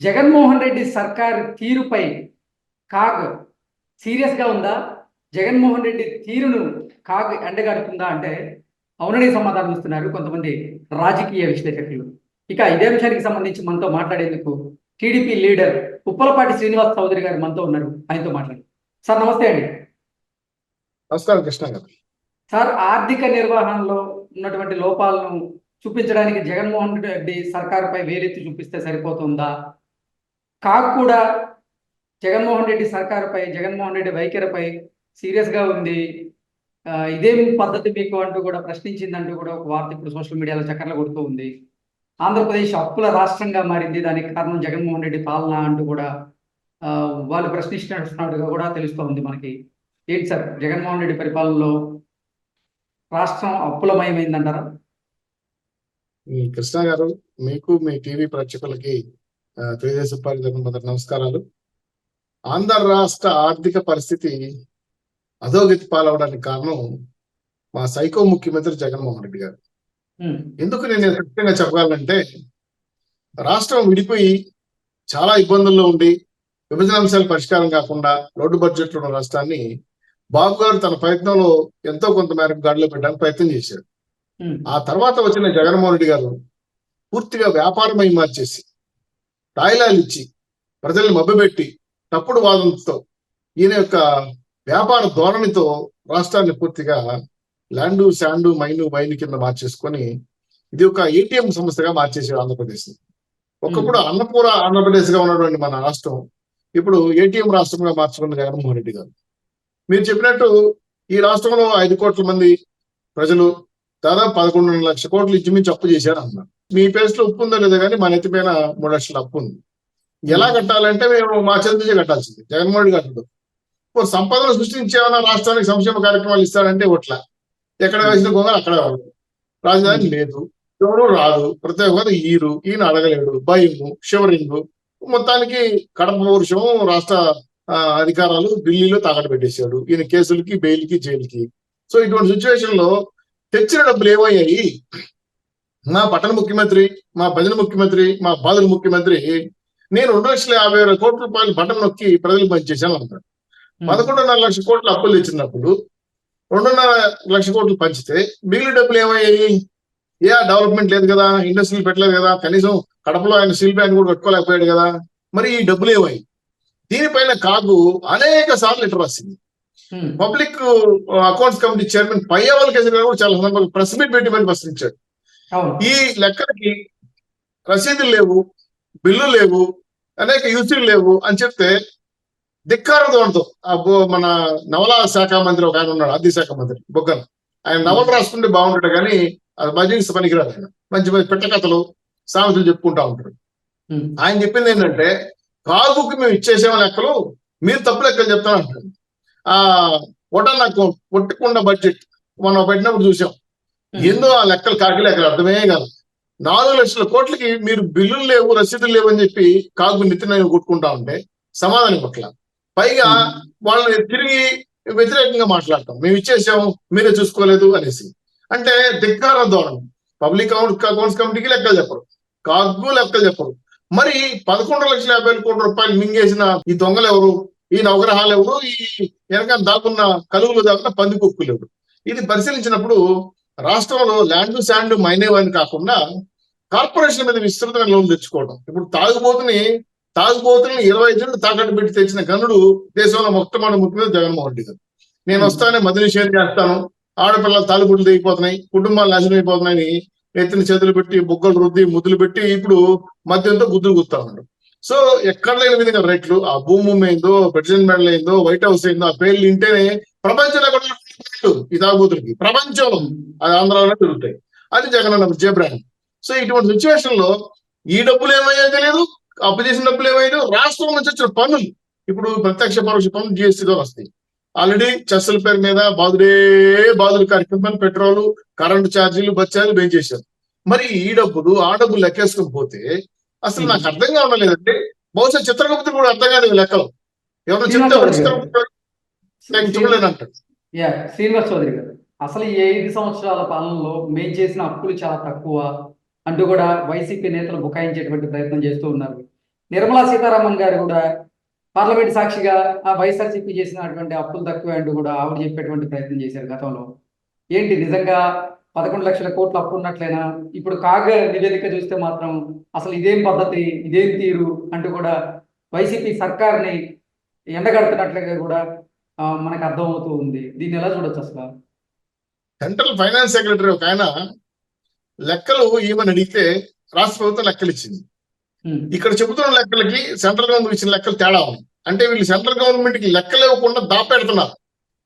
జగన్మోహన్ రెడ్డి సర్కార్ తీరుపై కాగ్ సీరియస్గా ఉందా? జగన్మోహన్ రెడ్డి తీరును కాగ్ ఎండగడుతుందా అంటే అవునని సమాధానం ఇస్తున్నారు కొంతమంది రాజకీయ విశ్లేషకులు. ఇక ఇదే అంశానికి సంబంధించి మనతో మాట్లాడేందుకు టీడీపీ లీడర్ ఉప్పలపాటి శ్రీనివాస్ చౌదరి గారు మనతో ఉన్నారు. ఆయనతో మాట్లాడు. సార్ నమస్తే అండి. నమస్కారం కృష్ణ గారు. సార్ ఆర్థిక నిర్వహణలో ఉన్నటువంటి లోపాలను చూపించడానికి జగన్మోహన్ రెడ్డి సర్కారుపై వేలెత్తి చూపిస్తే సరిపోతుందా? కాకు కూడా జగన్మోహన్ రెడ్డి సర్కారుపై జగన్మోహన్ రెడ్డి వైఖరిపై సీరియస్గా ఉంది. ఇదేం పద్ధతి మీకు అంటూ కూడా ప్రశ్నించిందంటూ కూడా ఒక వార్త ఇప్పుడు సోషల్ మీడియాలో చక్కర్లు కొడుతూ ఉంది. ఆంధ్రప్రదేశ్ అప్పుల రాష్ట్రంగా మారింది. దానికి కారణం జగన్మోహన్ రెడ్డి పాలన అంటూ కూడా వాళ్ళు ప్రశ్నిస్తున్నట్టుగా కూడా తెలుస్తోంది మనకి. ఏంటి సార్ జగన్మోహన్ రెడ్డి పరిపాలనలో రాష్ట్రం అప్పులమయమైందంటారా? కృష్ణ గారు మీకు మీ టీవీ ప్రేక్షకులకి తెలుగుదేశం పార్టీ తరఫున మొదటి నమస్కారాలు. ఆంధ్ర రాష్ట్ర ఆర్థిక పరిస్థితి అధోగతి పాలవడానికి కారణం మా సైకో ముఖ్యమంత్రి జగన్మోహన్ రెడ్డి గారు. ఎందుకు నేను ఖచ్చితంగా చెప్పగలంటే రాష్ట్రం విడిపోయి చాలా ఇబ్బందుల్లో ఉండి విభజన అంశాలు పరిష్కారం కాకుండా రోడ్డు బడ్జెట్ ఉన్న రాష్ట్రాన్ని బాబు గారు తన ప్రయత్నంలో ఎంతో కొంత మేరకు గాడిలో పెట్టడానికి ప్రయత్నం చేశారు. ఆ తర్వాత వచ్చిన జగన్మోహన్ రెడ్డి గారు పూర్తిగా వ్యాపారమై మార్చేసి తాయిలాలు ఇచ్చి ప్రజల్ని మభ్యపెట్టి తప్పుడు వాదనతో ఈయన యొక్క వ్యాపార ధోరణితో రాష్ట్రాన్ని పూర్తిగా ల్యాండు శాండు మైను వైన్ కింద మార్చేసుకొని ఇది ఒక ఏటీఎం సంస్థగా మార్చేసాడు ఆంధ్రప్రదేశ్. ఒకప్పుడు అన్నపూర ఆంధ్రప్రదేశ్గా ఉన్నటువంటి మన రాష్ట్రం ఇప్పుడు ఏటీఎం రాష్ట్రంగా మార్చుకున్న జగన్మోహన్ రెడ్డి గారు. మీరు చెప్పినట్టు ఈ రాష్ట్రంలో ఐదు కోట్ల మంది ప్రజలు దాదాపు పదకొండు లక్షల కోట్లు ఇంచుమించు అప్పు చేశారు అన్నారు మీ పేస్లో ఉప్పు ఉందో లేదో కానీ మన ఎత్తి పైన మూడు లక్షల అప్పు ఉంది. ఎలా కట్టాలంటే మేము మా చంద్రజే కట్టాల్సింది. జగన్మోహన్ రెడ్డి కట్టడు ఓ సంపదను సృష్టించేమన్నా రాష్ట్రానికి సంక్షేమ కార్యక్రమాలు ఇస్తాడంటే ఒట్ల. ఎక్కడ వేసిన గొంగ అక్కడ రాజధాని లేదు. ఎవరు రాదు. ప్రత్యేక హోదా ఈరు. ఈయన అడగలేడు. భయము షివరింగ్ మొత్తానికి కడప పౌరుషం రాష్ట్ర అధికారాలు ఢిల్లీలో తాకట్టు పెట్టేశాడు. ఈయన కేసులకి బెయిల్కి జైలుకి. సో ఇటువంటి సిచ్యువేషన్లో తెచ్చిన డబ్బులు ఏమయ్యాయి? మా పట్టణ ముఖ్యమంత్రి మా భజన ముఖ్యమంత్రి మా బాధల ముఖ్యమంత్రి నేను రెండు లక్షల యాభై వేల కోట్ల రూపాయలు బటన్ నొక్కి ప్రజలకు పనిచేశాను ఉమ్, పదకొండున్నర లక్షల కోట్ల అప్పులు తెచ్చినప్పుడు రెండున్నర లక్ష కోట్లు పంచితే మిగిలిన డబ్బులు ఏమయ్యాయి? ఏ డెవలప్మెంట్ లేదు కదా ఇండస్ట్రీలు పెట్టలేదు కదా కనీసం కడపలో ఆయన స్టీల్ ప్లాంట్ కూడా కట్టుకోలేకపోయాడు కదా మరి ఈ డబ్బులు ఏమయ్యాయి? దీనిపైన కాగు అనేక సార్లు లెటర్ రాసింది. ఉమ్, public accounts committee chairman Payyavula Kesari గారు కూడా చాలా సందర్భాలు ప్రెస్ మీట్ పెట్టి మరి ప్రశ్నించాడు ఈ లెక్కలకి రసీదులు లేవు బిల్లులు లేవు అనేక యూసీలు లేవు అని చెప్తే ధిక్కార ధోరణితో ఆ బో- మన నవల శాఖ మంత్రి ఒక ఆయన ఉన్నాడు ఆర్థిక శాఖ మంత్రి బొగ్గన. ఆయన నవలు రాసుకుంటే బాగుంటాడు కానీ అది మజిల్స్ పనికిరాదు ఆయన. మంచి మంచి పెట్ట కథలు సామెతలు చెప్పుకుంటా ఉంటాడు. ఆయన చెప్పింది ఏంటంటే కాగుకి మేము ఇచ్చేసామ లెక్కలు మీరు తప్పు లెక్కలు చెప్తాను అంటాడు ఆ ఒటన్ అకౌంట్ ఒట్టుకుండా బడ్జెట్ మనం పెట్టినప్పుడు చూసాం. ఏందో ఆ లెక్కలు కాకి లెక్కలు అర్థమే కాదు. నాలుగు లక్షల కోట్లకి మీరు బిల్లులు లేవు రసీదులు లేవు అని చెప్పి కాగు నితిన కొట్టుకుంటా ఉంటే సమాధానం పట్ల. పైగా వాళ్ళని తిరిగి వ్యతిరేకంగా మాట్లాడటం. మేము ఇచ్చేసాము మీరే చూసుకోలేదు అనేసి. అంటే ధిక్కార ధోరణి. పబ్లిక్ అకౌంట్ అకౌంట్స్ కమిటీకి లెక్కలు చెప్పరు. కాగు లెక్కలు చెప్పరు. మరి పదకొండు లక్షల యాభై కోట్ల రూపాయలు మింగేసిన ఈ దొంగలు ఎవరు? ఈ నవగ్రహాలు ఎవరు? ఈ వెనక దాకున్న కలుగులు దాకున్న పంది కుక్కులు ఎవరు ఇది పరిశీలించినప్పుడు రాష్ట్రంలో ల్యాండ్ శాండ్ మైనేవని కాకుండా కార్పొరేషన్ మీద విస్తృతంగా లోన్ తెచ్చుకోవడం. ఇప్పుడు తాగుబోతుని తాగుబోతుని ఇరవై ఐదు తాకట్టు పెట్టి తెచ్చిన గనుడు దేశంలో మొట్టమొదటి ముఖ్యమంత్రి జగన్మోహన్ రెడ్డి గారు. నేను వస్తానే మద్య నిషేధం చేస్తాను. ఆడపిల్లలు తాలుగుడ్లు దిగిపోతున్నాయి కుటుంబాలు నాశనం అయిపోతున్నాయని ఎత్తిన చేతులు పెట్టి బుగ్గలు రుద్ది ముద్దులు పెట్టి ఇప్పుడు మద్యంతో గుద్దులు గుస్తా ఉన్నాడు సో ఎక్కడ లేని విధంగా రేట్లు ఆ భూమి అయిందో ప్రెసిడెంట్ మెడల్ అయిందో వైట్ హౌస్ అయిందో ఆ పేర్లు వింటేనే ప్రపంచంలో ఈ తాగుబోతులకి ప్రపంచంలో అది ఆంధ్రాలోనే దొరుకుతాయి అది జగన్ అన్న విజయ బ్రాండ్ సో ఇటువంటి సిచ్యువేషన్లో ఈ డబ్బులు ఏమయ్యాయో తెలియదు అప్పు చేసిన డబ్బులు ఏమయ్యాయో రాష్ట్రం నుంచి వచ్చిన పన్నులు. ఇప్పుడు ప్రత్యక్ష పరోక్ష పన్నులు జిఎస్టీ ద్వారా వస్తాయి. ఆల్రెడీ చెస్సుల పేరు మీద బాదుడే బాదులు కార్యక్రమం పెట్రోల్ కరెంటు ఛార్జీలు ఛార్జీలు పెంచేశారు మరి ఈ డబ్బులు ఆ డబ్బులు లెక్కేసుకుని పోతే అసలు నాకు అర్థం కావట్లేదంటే బహుశా చిత్రగుప్తుడు కూడా అర్థం కాదు లెక్కలు. ఎవరైనా చెప్తే చిత్రగుప్తుడు? నేను చూడలేను అంటాడు యా శ్రీనివాస్ చౌదరి గారు. అసలు ఈ ఐదు సంవత్సరాల పాలనలో మేము చేసిన అప్పులు చాలా తక్కువ అంటూ కూడా వైసీపీ నేతలు బుకాయించేటువంటి ప్రయత్నం చేస్తూ ఉన్నారు. నిర్మలా సీతారామన్ గారు కూడా పార్లమెంట్ సాక్షిగా ఆ వైఎస్ఆర్సీపీ చేసినటువంటి అప్పులు తక్కువ అంటూ కూడా ఆవిడ చెప్పేటువంటి ప్రయత్నం చేశారు గతంలో. ఏంటి నిజంగా పదకొండు లక్షల కోట్ల అప్పు ఉన్నట్లయినా ఇప్పుడు కాగ నివేదిక చూస్తే మాత్రం అసలు ఇదేం పద్ధతి ఇదేం తీరు అంటూ కూడా వైసీపీ సర్కార్ని ఎండగడుతున్నట్లుగా కూడా మనకు అర్థమవుతూ ఉంది. దీన్ని ఎలా చూడొచ్చు అసలు? సెంట్రల్ ఫైనాన్స్ సెక్రటరీ ఒక ఆయన లెక్కలు ఏమని అడిగితే రాష్ట్ర ప్రభుత్వం లెక్కలు ఇచ్చింది. ఇక్కడ చెబుతున్న లెక్కలకి సెంట్రల్ గవర్నమెంట్ ఇచ్చిన లెక్కలు తేడా ఉంది. అంటే వీళ్ళు సెంట్రల్ గవర్నమెంట్కి లెక్కలు ఇవ్వకుండా దాపెడుతున్నారు.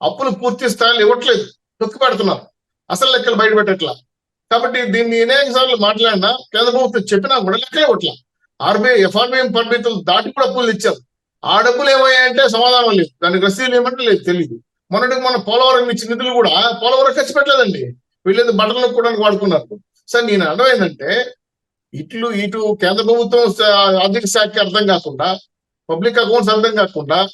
అప్పులు పూర్తి స్థాయిలో ఇవ్వట్లేదు. తొక్కి పెడుతున్నారు. అసలు లెక్కలు బయట పెట్టట్లా. కాబట్టి దీన్ని అనేక సార్లు మాట్లాడినా కేంద్ర ప్రభుత్వం చెప్పినా కూడా లెక్కలు ఇవ్వట్లా. ఆర్బీఐ ఎఫ్ఆర్బిఎం పరిమితులు దాటి కూడా అప్పులు ఇచ్చారు. ఆ డబ్బులు ఏమయ్యాయంటే సమాధానం లేదు. దానికి రసీదులు ఏమంటే లేదు తెలియదు మొన్నటికి మన పోలవరం ఇచ్చిన నిధులు కూడా పోలవరం ఖర్చు పెట్టలేదండి. వీళ్ళేదో బట్టలు నొక్కోవడానికి వాడుకున్నారు. సార్ నేను అర్థం ఏంటంటే ఇట్లు ఇటు కేంద్ర ప్రభుత్వం ఆర్థిక శాఖకి అర్థం కాకుండా పబ్లిక్ అకౌంట్స్ అర్థం కాకుండా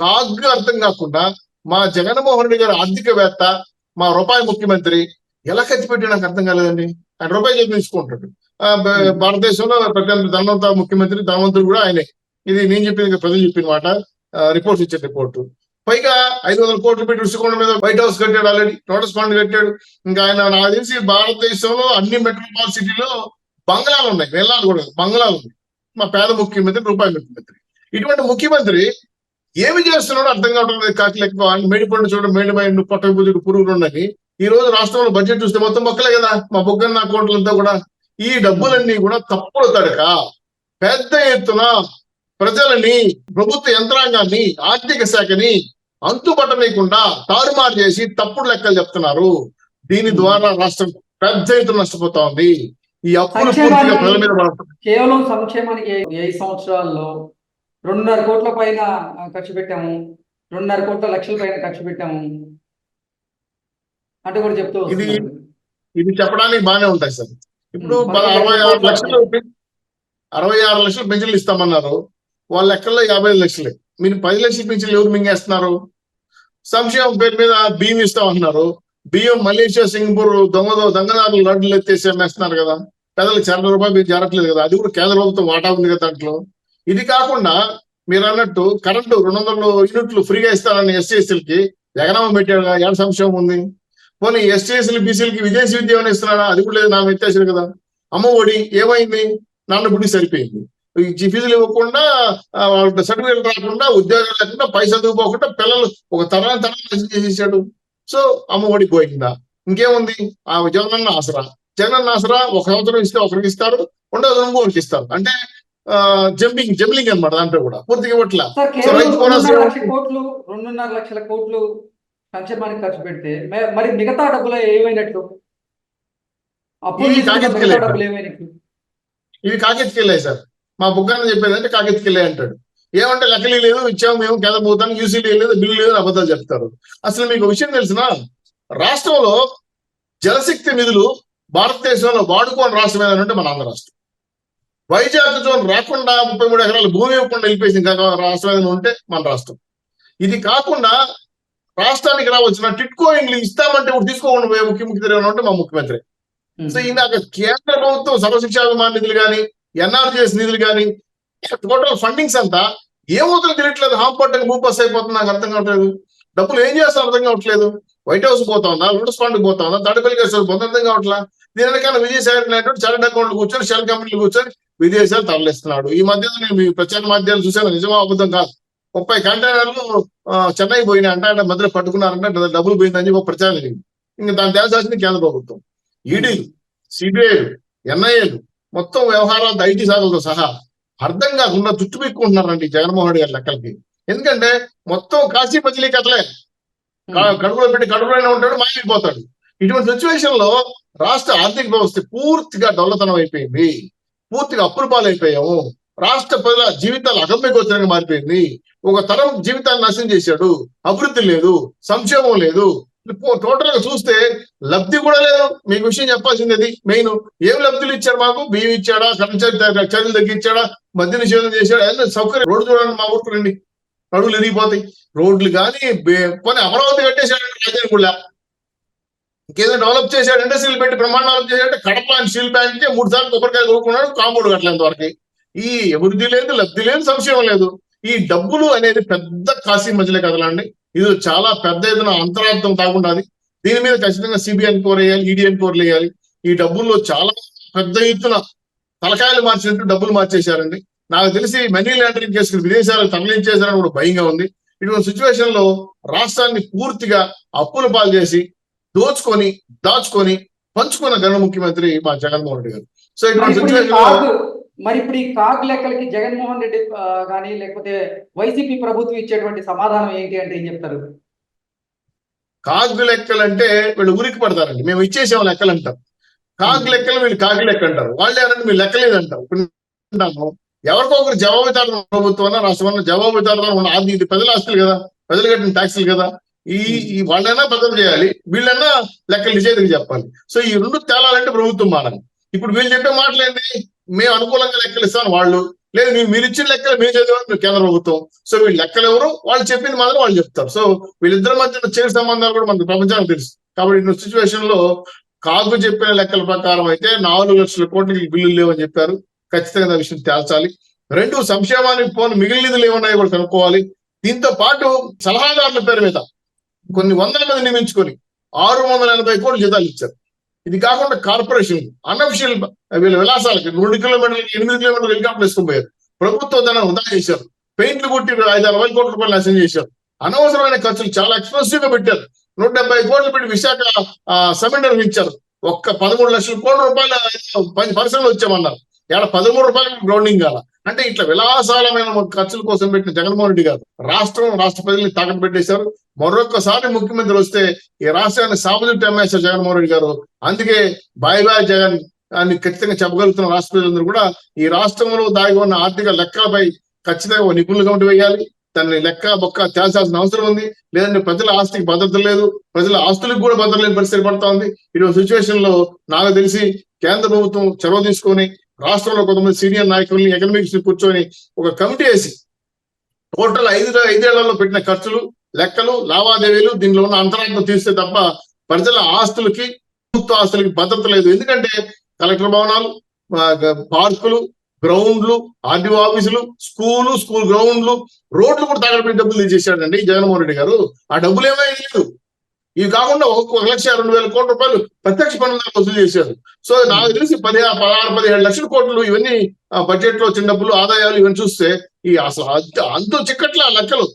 కాగ్ అర్థం కాకుండా మా జగన్మోహన్ రెడ్డి గారు ఆర్థికవేత్త మా రూపాయి ముఖ్యమంత్రి ఎలా ఖర్చు పెట్టి నాకు అర్థం కాలేదండి. ఆయన రూపాయి బ- భారతదేశంలో ప్రతి ధనవంత ముఖ్యమంత్రి ధనవంతుడు కూడా ఆయనే. ఇది నేను చెప్పింది ప్రజలు చెప్పిన మాట. రిపోర్ట్స్ ఇచ్చే రిపోర్ట్ పైగా ఐదు వందల కోట్లు పెట్టి రుషికొండ మీద వైట్ హౌస్ కట్టాడు ఆల్రెడీ లోటస్ ఫండ్ కట్టాడు. ఇంకా ఆయన నాకు తెలిసి భారతదేశంలో అన్ని మెట్రోపాల్ సిటీలో బంగ్లాలు ఉన్నాయి. వెళ్ళాలి కూడా బంగ్లాలు ఉన్నాయి. మా పేద ముఖ్యమంత్రి రూపాయి ముఖ్యమంత్రి. ఇటువంటి ముఖ్యమంత్రి ఏమి చేస్తున్నాడో అర్థం కావడం లేదు. కాకి లెక్క మేడిపండు చూడడం మేడిపోయిండు పొట్ట బుద్ధుడు పురుగులు ఉన్నాయి. ఈ రోజు రాష్ట్రంలో బడ్జెట్ చూస్తే మొత్తం మొక్కలే కదా. మా బొగ్గన్న అకౌంట్లంతా కూడా. ఈ డబ్బులన్నీ కూడా తప్పులు తడక పెద్ద ఎత్తున ప్రజలని ప్రభుత్వ యంత్రాంగాన్ని ఆర్థిక శాఖని అంతుపట్టనీయకుండా తారుమారు చేసి తప్పుడు లెక్కలు చెప్తున్నారు. దీని ద్వారా రాష్ట్రం పెద్ద ఎత్తున నష్టపోతా ఉంది. ఈ అప్పులు పూర్తిగా ప్రజల మీద పడుతుంది కేవలం సంక్షేమానికి ఐదు సంవత్సరాల్లో రెండున్నర కోట్ల పైన ఖర్చు పెట్టాము. రెండున్నర కోట్ల లక్షల పైన ఖర్చు పెట్టాము. అంటే కూడా చెప్తూ ఇది. ఇది చెప్పడానికి బాగానే ఉంటాయి సార్. ఇప్పుడు అరవై ఆరు లక్షలు అరవై ఆరు లక్షలు పెన్షన్లు ఇస్తామన్నారు. వాళ్ళ లెక్కల్లో యాభై ఐదు లక్షలే. మీరు పది లక్షల పింఛన్లు ఎవరు మింగేస్తున్నారు? సంక్షేమం పేరు మీద బియ్యం ఇస్తామంటున్నారు బియ్యం మలేషియా సింగపూర్ దొంగ దొంగదారులు లడ్డులు ఎత్తేసి అమ్మేస్తున్నారు కదా. పెద్దలకు చరణ రూపాయలు మీరు జరగట్లేదు కదా. అది కూడా కేంద్ర ప్రభుత్వం వాటా ఉంది కదా దాంట్లో. ఇది కాకుండా మీరు అన్నట్టు కరెంటు రెండు వందల యూనిట్లు ఫ్రీగా ఇస్తారని ఎస్టీఎస్సీలకి జగనామా పెట్టాడు కదా. ఏడ సంక్షేమం ఉంది? పోనీ ఎస్టీఎస్సీలు బీసీలకి విదేశీ విద్య ఏమైనా ఇస్తున్నాడా? అది కూడా లేదు నా ఎత్తేసారు కదా. అమ్మ ఒడి ఏమైంది? నాన్న బుడ్డి సరిపోయింది. ఈ ఫీజులు ఇవ్వకుండా సర్టిఫికేట్ రాకుండా ఉద్యోగాలు లేకుండా పైసలు చదువుకోకుండా పిల్లలు ఒక తరాన్ని తరాన్ని చేసేసాడు సో అమ్మ ఒడి పోయిందా? ఇంకేముంది? ఆ జగనన్న ఆసరా. జగనన్న ఆసరా ఒక సంవత్సరం ఇస్తే ఒకరికి ఇస్తారు రెండో ఇంకోరికి ఇస్తారు. అంటే జంపింగ్ జంబ్లింగ్ అన్నమాట దాంట్లో కూడా. పూర్తిగా ఇవ్వట్లా? సో రైతు బోనస్ రెండున్నర లక్షల కోట్లు రెండున్నర లక్షల కోట్లు సంక్షేమానికి ఖర్చు పెడితే మరి డబ్బులు ఏమైనట్లు? మిగతా డబ్బులు ఏమైనట్లు? ఇవి కాకెత్తుకెళ్ళాయి సార్. మా బుగ్గన్న చెప్పేది అంటే కాకెత్తుకెళ్ళాయి అంటాడు. ఏమంటే లెక్కలీ లేదు ఇచ్చాము మేము కేంద్ర ప్రభుత్వానికి యూసీ లేదు బిల్లు లేదు అబద్ధాలు చెప్తారు. అసలు మీకు విషయం తెలిసిన రాష్ట్రంలో జలశక్తి నిధులు భారతదేశంలో వాడుకోని రాష్ట్రం ఏదంటే మన ఆంధ్ర రాష్ట్రం. వైజాగ్ జోన్ రాకుండా ముప్పై మూడు ఎకరాలు భూమి ఇవ్వకుండా వెళ్ళిపోయింది ఇంకా రాష్ట్రం ఏదైనా ఉంటే మన రాష్ట్రం. ఇది కాకుండా రాష్ట్రానికి రావాల్సిన టిట్కో ఇంగ్లీ ఇస్తామంటే ఇప్పుడు తీసుకోకుండా ముఖ్యమంత్రి ఏమైనా ఉంటే మా ముఖ్యమంత్రి. సో ఇందాక కేంద్ర ప్రభుత్వం సర్వశిక్షాభిమాన నిధులు కానీ ఎన్ఆర్జీఎస్ నిధులు కానీ టోటల్ ఫండింగ్స్ అంతా ఏమవుతుందో తెలియట్లేదు హామ్ పట్టకి భూపాస్ అయిపోతుంది నాకు అర్థం కావట్లేదు. డబ్బులు ఏం చేస్తారో అర్థం కావట్లేదు. వైట్ హౌస్ పోతా ఉందా? లోటస్ ఫండ్ పోతా ఉందా? తడపల్లి కేసు పోతా అర్థం కావట్లా? దీని వెనకాల విజయసాయి అనేటువంటి చార్టెడ్ అకౌంట్లు కూర్చొని షెల్ కంపెనీలు కూర్చొని విదేశాలు తరలిస్తున్నాడు. ఈ మధ్యలో నేను మీ ప్రచార మాధ్యమాలు చూసాను నిజమా అబద్ధం కాదు. ముప్పై కంటైనర్లు చెన్నై పోయినాయి అంటే అంటే మధ్యలో పట్టుకున్నారంటే డబ్బులు పోయిందని చెప్పి ఒక ప్రచారం జరిగింది. ఇంకా దాని తేల్చాల్సింది కేంద్ర ప్రభుత్వం. ఈడీలు సిబిఐలు ఎన్ఐఏలు మొత్తం వ్యవహారాలు ఐటీ శాఖలతో సహా అర్థం కాకుండా చుట్టుపెట్టుకుంటున్నారండి జగన్మోహన్ రెడ్డి గారి లెక్కలకి. ఎందుకంటే మొత్తం కాశీ బదిలీ కథలే. కడుపులో పెట్టి కడుపులోనే ఉంటాడు మాయమైపోతాడు ఇటువంటి సిచ్యువేషన్లో రాష్ట్ర ఆర్థిక వ్యవస్థ పూర్తిగా డొల్లతనం అయిపోయింది. పూర్తిగా అప్పుల పాలైపోయాము రాష్ట్ర ప్రజల జీవితాలు అగమ్యగోచరంగా మారిపోయింది. ఒక తరం జీవితాన్ని నాశనం చేశాడు. అభివృద్ధి లేదు. సంక్షేమం లేదు. టోటల్గా చూస్తే లబ్ధి కూడా లేదు. మీకు విషయం చెప్పాల్సింది అది మెయిన్ ఏం లబ్ధులు ఇచ్చారు మాకు? బియ్యం ఇచ్చాడా? కరెంట్ చర్యలు తగ్గించాడా? మద్య నిషేధం చేశాడా? సౌకర్యం రోడ్డు చూడండి మా ఊరికి రండి అడుగులు ఎదిగిపోతాయి. రోడ్లు కానీ పోనీ అమరావతి కట్టేశాడంటే రాజధాని కూడా ఇంకేదో డెవలప్ చేశాడు ఇండస్ట్రీలు పెట్టి ప్రమాణాలు చేశాడంటే కడప అండ్ స్టీల్ ప్లాంట్ మూడు సార్లు కొబ్బరికాయ కొనుక్కున్నాడు కాంపౌండ్ కట్టలేదు వరకు. ఈ అభివృద్ధి లేదు లబ్ధి లేదు సంశయం లేదు. ఈ డబ్బులు అనేది పెద్ద కాశీ మధ్యలో కదలండి. ఇది చాలా పెద్ద ఎత్తున అంతరార్థం కాకుండా దీని మీద ఖచ్చితంగా సిబిఐ ఎన్క్వైరీ వేయాలి ఈడీ ఎన్క్వైరీ వేయాలి ఈ డబ్బుల్లో చాలా పెద్ద ఎత్తున తలకాయలు మార్చినట్టు డబ్బులు మార్చేశారండి. నాకు తెలిసి మనీ లాండరింగ్ కేసులు విదేశాలకు తరలించేశారని కూడా భయంగా ఉంది. ఇటువంటి సిచ్యువేషన్లో రాష్ట్రాన్ని పూర్తిగా అప్పుల పాలు చేసి దోచుకొని దాచుకొని పంచుకున్న గణ ముఖ్యమంత్రి మా జగన్మోహన్ రెడ్డి గారు. సో ఇటువంటి సిచ్యువేషన్లో మరి ఇప్పుడు ఈ కాగ్ లెక్కలకి జగన్మోహన్ రెడ్డి కానీ లేకపోతే వైసీపీ ప్రభుత్వం ఇచ్చేటువంటి సమాధానం ఏంటి అంటే ఏం చెప్తారు? కాగు లెక్కలు అంటే వీళ్ళు ఉరికి పడతారండి. మేము ఇచ్చేసాం లెక్కలు అంటారు కాగు లెక్కలు వీళ్ళు కాగి లెక్క అంటారు. వాళ్ళు ఏమంటే మీరు లెక్కలేదు అంటారు ఇప్పుడు ఎవరికో ఒకరు జవాబుదారు ప్రభుత్వం రాష్ట్రంలో జవాబుదారు ఉన్న అది ఇది ప్రజల ఆస్తులు కదా. ప్రజలు కట్టిన ట్యాక్సులు కదా. ఈ ఈ వాళ్ళైనా పెద్దలు చేయాలి. వీళ్ళన్నా లెక్కలు నిజేదికి చెప్పాలి. సో ఈ రెండు తేలాలంటే ప్రభుత్వం మారాలి. ఇప్పుడు వీళ్ళు చెప్పే మాటలు ఏంటి మేము అనుకూలంగా లెక్కలు ఇస్తాను వాళ్ళు. లేదు మీరు మీరు ఇచ్చిన లెక్కలు మేము చదివాను మీరు కేంద్ర ప్రభుత్వం. సో వీళ్ళు లెక్కలు ఎవరు? వాళ్ళు చెప్పింది మాత్రం వాళ్ళు చెప్తారు. సో వీళ్ళిద్దరి మధ్య చేరు సంబంధాలు కూడా మనకు ప్రపంచానికి తెలుసు. కాబట్టి ఇన్ని సిచ్యువేషన్లో కాగు చెప్పిన లెక్కల ప్రకారం అయితే నాలుగు లక్షల కోట్లకి బిల్లులు లేవని చెప్పారు. ఖచ్చితంగా విషయం తేల్చాలి. రెండు సంక్షేమానికి పోను మిగిలిన నిధులు ఏమన్నాయో కూడా కనుక్కోవాలి. దీంతో పాటు సలహాదారుల పేరు మీద కొన్ని వందల మంది నియమించుకొని ఆరు వందల ఎనభై కోట్లు జీతాలు ఇచ్చారు. ఇది కాకుండా కార్పొరేషన్. అనఫిషియల్ వీళ్ళ విలాసాలకి రెండు కిలోమీటర్లకి ఎనిమిది కిలోమీటర్లు హెలికాప్టర్ వేసుకుని పోయారు. ప్రభుత్వ ధనం వృధా చేశారు. పెయింట్లు కొట్టి ఐదు అరవై కోట్ల రూపాయలు నాశనం చేశారు. అనవసరమైన ఖర్చులు చాలా ఎక్స్పెన్సివ్గా పెట్టారు. నూట డెబ్బై కోట్లు పెట్టి విశాఖ సమ్మిట్ ఇచ్చారు. ఒక్క పదమూడు లక్షల కోట్ల రూపాయలు పది పరిశ్రమలు వచ్చామన్నారు. ఇలా పదమూడు రూపాయలు గ్రౌండింగ్ కాల. అంటే ఇట్లా విలాసాలమైన ఖర్చుల కోసం పెట్టిన జగన్మోహన్ రెడ్డి గారు రాష్ట్రం రాష్ట్ర ప్రజల్ని తాకట్టు పెట్టేశారు. మరొకసారి ముఖ్యమంత్రి వస్తే ఈ రాష్ట్రాన్ని సాగునీటి అమ్మేశారు జగన్మోహన్ రెడ్డి గారు. అందుకే బాయ్ బాయ్ జగన్ అని ఖచ్చితంగా చెప్పగలుగుతున్న రాష్ట్ర ప్రజలందరూ కూడా ఈ రాష్ట్రంలో దాగి ఉన్న ఆర్థిక లెక్కలపై ఖచ్చితంగా నిపుణులుగా ఉండి వేయాలి. దాన్ని లెక్క బొక్క తేల్చాల్సిన అవసరం ఉంది. లేదంటే ప్రజల ఆస్తికి భద్రత లేదు. ప్రజల ఆస్తులకు కూడా భద్రత లేని పరిస్థితి పడతా ఉంది ఇటువంటి సిచ్యువేషన్లో నాకు తెలిసి కేంద్ర ప్రభుత్వం చొరవ తీసుకొని రాష్ట్రంలో కొంతమంది సీనియర్ నాయకుల్ని ఎకనామిక్స్ కూర్చొని ఒక కమిటీ వేసి టోటల్ ఐదు ఐదేళ్ళలో పెట్టిన ఖర్చులు లెక్కలు లావాదేవీలు దీనిలో ఉన్న అంతరార్థం తీస్తే తప్ప ప్రజల ఆస్తులకి ప్రభుత్వ ఆస్తులకి భద్రత లేదు. ఎందుకంటే కలెక్టర్ భవనాలు పార్కులు గ్రౌండ్లు ఆర్డీఓ ఆఫీసులు స్కూలు స్కూల్ గ్రౌండ్లు రోడ్లు కూడా తగలబెట్టి డబ్బులు తీసేశాడండి జగన్మోహన్ రెడ్డి గారు. ఆ డబ్బులు ఏమీ లేదు. ఇవి కాకుండా ఒక లక్ష రెండు వేల కోట్ల రూపాయలు ప్రత్యక్ష పన్నుల వసూలు చేశారు. సో నాకు తెలిసి పదిహేను పదహారు పదిహేడు లక్షల కోట్లు ఇవన్నీ బడ్జెట్లో వచ్చిన డబ్బులు ఆదాయాలు ఇవన్నీ చూస్తే ఈ అసలు అంత- చిక్కట్ల లెక్కలు.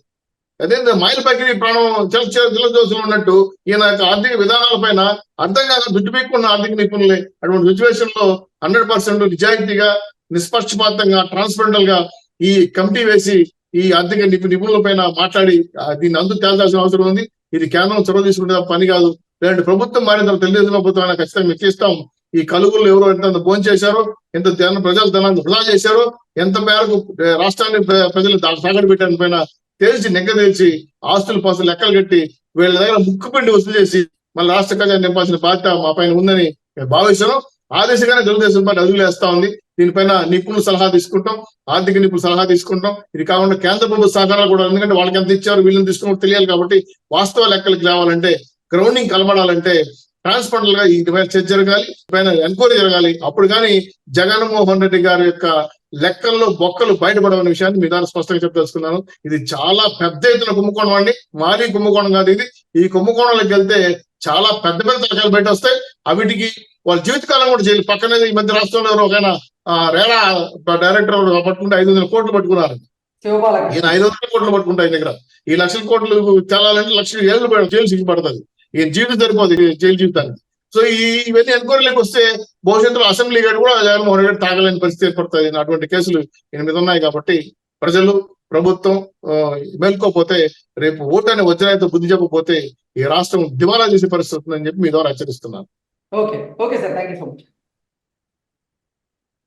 అదే మైల్ పగిలి ప్రాణం చిలదోసం ఉన్నట్టు ఈయన యొక్క ఆర్థిక విధానాల పైన అర్థం కాక దుడ్డు పెట్టుకున్న ఆర్థిక నిపుణులే. అటువంటి సిచ్యువేషన్లో హండ్రెడ్ పర్సెంట్ నిజాయితీగా నిష్పక్షపాతంగా ట్రాన్స్పరెంటల్గా ఈ కమిటీ వేసి ఈ ఆర్థిక నిపు నిపుణుల పైన మాట్లాడి దీన్ని అందుకు తేల్చాల్సిన అవసరం ఉంది. ఇది కేంద్రం చొరవ తీసుకుంటే పని కాదు. లేదంటే ప్రభుత్వం మారిన తర్వాత తెలుగుదేశం ప్రభుత్వం అయినా ఖచ్చితంగా మెచ్చిస్తాం ఈ కలుగులు ఎవరు ఎంత భోజనం చేశారో ఎంత ధన ప్రజల ధనాన్ని వృధా చేశారో ఎంత మేరకు రాష్ట్రాన్ని ప్ర- ప్రజలు తాగడి పెట్టాని పైన తేల్చి నెగ్గ తేల్చి ఆస్తులు పాస్తులు లెక్కలు కట్టి వీళ్ళ దగ్గర ముక్కు పిండి వసూలు చేసి మళ్ళీ రాష్ట్ర ఖజానా నింపాల్సిన బాధ్యత మా పైన ఉందని మేము భావిస్తున్నాం. ఆ దిశగానే తెలుగుదేశం పార్టీ అడుగులు వేస్తా ఉంది. దీనిపైన నిపుణులు సలహా తీసుకుంటాం ఆర్థిక నిపుణులు సలహా తీసుకుంటాం. ఇది కాకుండా కేంద్ర ప్రభుత్వ సహకారాలు కూడా ఎందుకంటే వాళ్ళకి ఎంత ఇచ్చారు వీళ్ళని తీసుకుని తెలియాలి కాబట్టి వాస్తవ లెక్కలకి రావాలంటే గ్రౌండింగ్ కలబడాలంటే ట్రాన్స్పరెంట్గా ఈ పైన చర్చ జరగాలి పైన ఎంక్వైరీ జరగాలి. అప్పుడు కానీ జగన్మోహన్ రెడ్డి గారి యొక్క లెక్కల్లో బొక్కలు బయటపడవనే విషయాన్ని మీ ద్వారా స్పష్టంగా చెప్పదలుచుకున్నాను. ఇది చాలా పెద్ద ఎత్తున కుంభకోణం అండి. మారీ కుంభకోణం కాదు ఇది. ఈ కుంభకోణంలోకి వెళ్తే చాలా పెద్ద పెద్ద తలకాయలు బయట వస్తాయి. అవిటికి వాళ్ళ జీవితకాలం కూడా జైలు పక్కనే ఈ మధ్య రాష్ట్రంలో ఎవరు ఒక రేరా డైరెక్టర్ పట్టుకుంటే ఐదు వందల కోట్లు పట్టుకున్నారు. ఈయన ఐదు వందల కోట్లు పట్టుకుంటా ఆయన దగ్గర. ఈ లక్షల కోట్లు తెలాలంటే లక్షల ఏళ్ళు జైలు శిక్ష పడుతుంది. ఈయన జీవితం సరిపోదు జైలు జీవితానికి. సో ఈ ఇవన్నీ ఎంక్వైరీలకు వస్తే భవిష్యత్తులో అసెంబ్లీ గడి కూడా జగన్మోహన్ రెడ్డి తాగలేని పరిస్థితి ఏర్పడుతుంది. అటువంటి కేసులు ఈయన మీద ఉన్నాయి కాబట్టి ప్రజలు ప్రభుత్వం మేల్కోపోతే రేపు ఓటు అనే వజ్రాయితో బుద్ధి చెప్పకపోతే ఈ రాష్ట్రం దివాలా చేసే పరిస్థితి ఉందని చెప్పి మీ ద్వారా హెచ్చరిస్తున్నాను. Okay. Okay sir. Thank you so much.